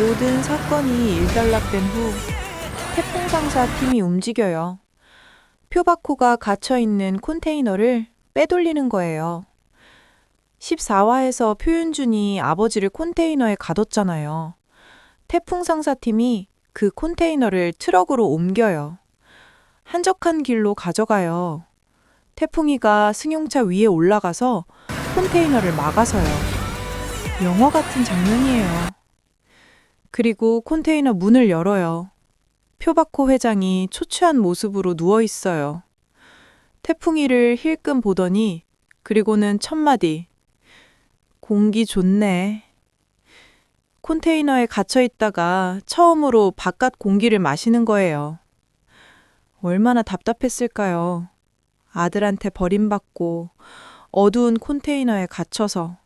모든 사건이 일단락된 후 태풍 상사 팀이 움직여요. 표바코가 갇혀 있는 컨테이너를 빼돌리는 거예요. 14화에서 표윤준이 아버지를 컨테이너에 가뒀잖아요. 태풍 상사 팀이 그 컨테이너를 트럭으로 옮겨요. 한적한 길로 가져가요. 태풍이가 승용차 위에 올라가서 컨테이너를 막아서요. 영화 같은 장면이에요. 그리고 컨테이너 문을 열어요. 표바코 회장이 초췌한 모습으로 누워 있어요. 태풍이를 힐끔 보더니 그리고는 첫마디. 공기 좋네. 컨테이너에 갇혀 있다가 처음으로 바깥 공기를 마시는 거예요. 얼마나 답답했을까요? 아들한테 버림받고 어두운 컨테이너에 갇혀서.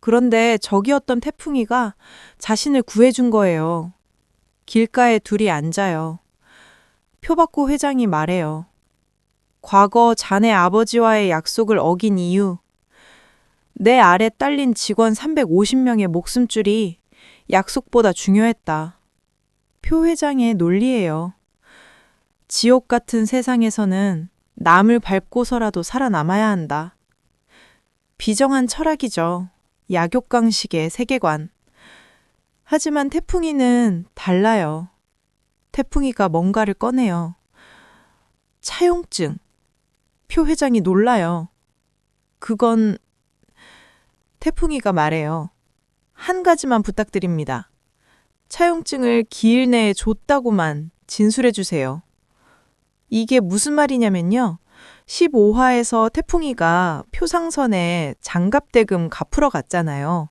그런데 저기였던 태풍이가 자신을 구해준 거예요. 길가에 둘이 앉아요. 표바코 회장이 말해요. 과거 자네 아버지와의 약속을 어긴 이유. 내 아래 딸린 직원 350명의 목숨줄이 약속보다 중요했다. 표 회장의 논리예요. 지옥 같은 세상에서는 남을 밟고서라도 살아남아야 한다. 비정한 철학이죠. 약육강식의 세계관. 하지만 태풍이는 달라요. 태풍이가 뭔가를 꺼내요. 차용증. 표 회장이 놀라요. 그건 태풍이가 말해요. 한 가지만 부탁드립니다. 차용증을 기일 내에 줬다고만 진술해 주세요. 이게 무슨 말이냐면요. 15화에서 태풍이가 표상선에 장갑대금 갚으러 갔잖아요.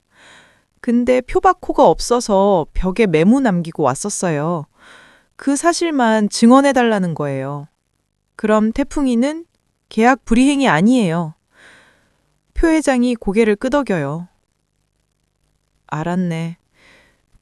근데 표바코가 없어서 벽에 메모 남기고 왔었어요. 그 사실만 증언해 달라는 거예요. 그럼 태풍이는 계약 불이행이 아니에요. 표 회장이 고개를 끄덕여요. 알았네.